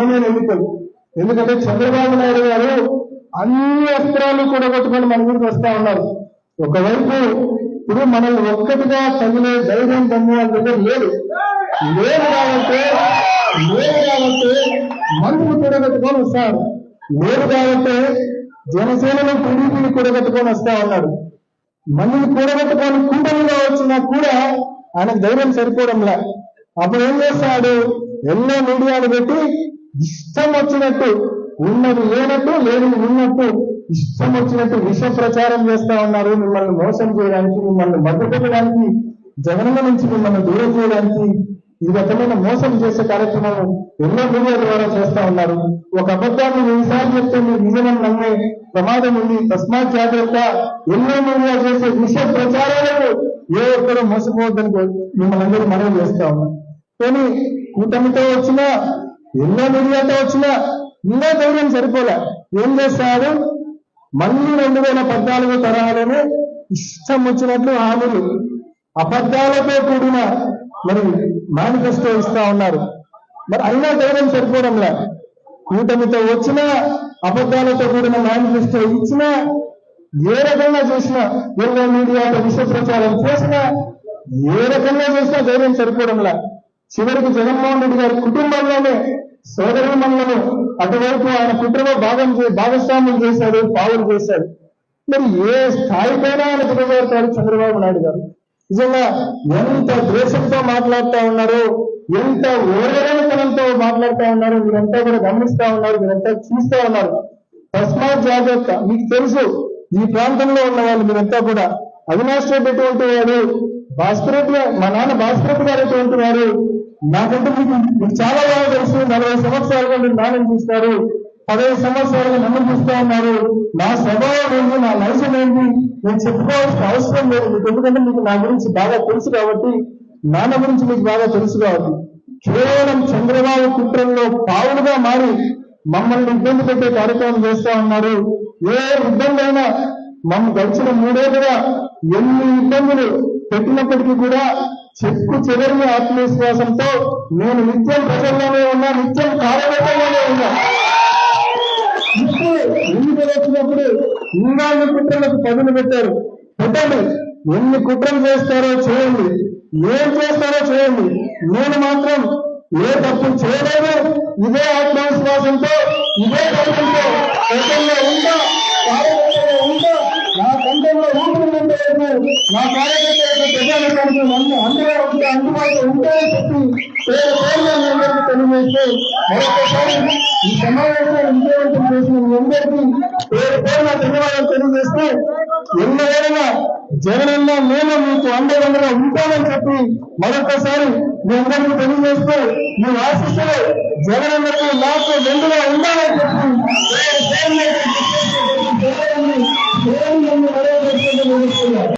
నిజమైన ఎన్నికలు. ఎందుకంటే చంద్రబాబు నాయుడు గారు అన్ని అస్త్రాలు కూడగొట్టుకొని మన ముందుకు వస్తా ఉన్నారు. ఒకవైపు ఇప్పుడు మనల్ని ఒక్కటిగా తగిలే ధైర్యం దమ్ము దగ్గర లేదు. లేదు కాబట్టి లేదు కాబట్టి మందులు కూడగట్టుకొని వస్తారు. లేదు కాబట్టి జనసేనలో టీడీపీని కూడగట్టుకొని వస్తా ఉన్నాడు మనల్ని కూడగట్టుకొని కూటమిలో వచ్చినా కూడా ఆయన ధైర్యం సరిపోవడంలా. అప్పుడు ఏం చేస్తాడు? ఎన్నో మీడియాలు పెట్టి ఇష్టం వచ్చినట్టు ఉన్నది లేనట్టు లేనిది ఉన్నట్టు ఇష్టం వచ్చినట్టు విష ప్రచారం చేస్తా ఉన్నారు మిమ్మల్ని మోసం చేయడానికి మిమ్మల్ని మద్దతుపెట్టడానికి జగనన్న నుంచి మిమ్మల్ని దూరం చేయడానికి. ఈ రకమైన మోసం చేసే కార్యక్రమాలు ఎన్నో మీడియా ద్వారా చేస్తా ఉన్నారు. ఒక అబద్ధాన్ని ఎన్నిసార్లు చెప్తే మీరు నిజమని నమ్మే ప్రమాదం ఉంది. తస్మాత్ జాగ్రత్త. ఎన్నో మీడియా చేసే విష ప్రచారాలకు ఏ ఒక్కరూ మోసపోవద్దని మిమ్మల్ని అందరూ మనవి చేస్తా ఉన్నాం కానీ కూటమితో వచ్చినా ఎన్నో మీడియాతో వచ్చినా ఇంకా ధైర్యం సరిపోలే. ఏం చేస్తారు? మళ్ళీ రెండు వేల పద్నాలుగు తరహాలోనే ఇష్టం వచ్చినట్లు హామీలు. అబద్ధాలతో కూడిన మరి మేనిఫెస్టో ఇస్తా ఉన్నారు. మరి అయినా ధైర్యం సరిపోవడంలే కూటమితో వచ్చిన అబద్ధాలతో కూడిన మేనిఫెస్టో ఇచ్చినా ఏ రకంగా చేసినా ఎన్నో మీడియాలో విష ప్రచారం చేసినా ఏ రకంగా చేసినా ధైర్యం సరిపోవడంలా చివరికి జగన్మోహన్ రెడ్డి గారి కుటుంబంలోనే సోదరి మనలను అటువైపు ఆయన కుటుంబ భాగం భాగస్వామ్యం చేశాడు పావులు చేశాడు. మరి ఏ స్థాయికైనా ఆయన దిగజారుతారు చంద్రబాబు నాయుడు గారు. నిజంగా ఎంత ద్వేషంతో మాట్లాడుతా ఉన్నారు ఎంత ఓరగనతనంతో మాట్లాడుతా ఉన్నారు మీరంతా కూడా గమనిస్తా ఉన్నారు మీరంతా చూస్తా ఉన్నారు. తస్మాత్ జాగ్రత్త. మీకు తెలుసు ఈ ప్రాంతంలో ఉన్న వాళ్ళు మీరంతా కూడా అవినాష్ రెడ్డి ఎటువంటి వాడు భాస్కర్ రెడ్డి మా నాన్న భాస్కర్ రెడ్డి గారు ఎటువంటి వారు నాకంటే మీకు మీకు చాలా బాగా తెలుసు. నలభై సంవత్సరాలుగా మీరు నాణ్యం చూస్తారు. పదహైదు సంవత్సరాలుగా నన్ను చూస్తూ ఉన్నారు. నా స్వభావం ఏంటి? నా నైజం ఏంటి? నేను చెప్పుకోవాల్సిన అవసరం లేదు. మీకు ఎందుకంటే మీకు నా గురించి బాగా తెలుసు కాబట్టి నాన్న గురించి మీకు బాగా తెలుసు కాబట్టి. కేవలం చంద్రబాబు కుట్రల్లో పావులుగా మారి మమ్మల్ని ఇబ్బంది పెట్టే కార్యక్రమం చేస్తా ఉన్నారు. ఏ ఇబ్బంది అయినా మమ్మ గడిచిన మూడేళ్ళుగా ఎన్ని ఇబ్బందులు పెట్టినప్పటికీ కూడా చెప్పు చివరి ఆత్మవిశ్వాసంతో నేను నిత్యం ప్రజల్లోనే ఉన్నా నిత్యం కార్యకర్తలోనే ఉన్నా. ఇప్పుడు ఎన్నికలు వచ్చినప్పుడు ఇన్నాళ్ళు కుట్రలకు పదులు పెట్టారు. పెట్టండి. ఎన్ని కుట్రలు చేస్తారో చేయండి. ఏం చేస్తారో చేయండి. నేను మాత్రం ఏ తప్పు చేయలేదు ఇదే ఆత్మవిశ్వాసంతో ఇదే ధైర్యంతో ప్రజల్లో ఉంటా కార్యకర్తలో ఉంటా. నా కంఠంలో ఊపిరి నా కార్యకర్తలకు ప్రజానికానికి నన్ను అందరూ ఉంటే అందుబాటులో ఉంటాయని చెప్పి పేరు పేర్లను అందరికీ తెలియజేస్తే మరొకసారి ఈ సమావేశాన్ని విజయవంతం చేసిన అందరికీ పేరు పేరున ధన్యవాదాలు తెలియజేస్తూ ఎన్నైనా జగనన్న నేను మీకు అండదండగా ఉంటానని చెప్పి మరొకసారి మీ అందరికీ తెలియజేస్తూ మీ ఆశిస్తులు జగనన్నకు నాకు మెండుగా ఉండాలని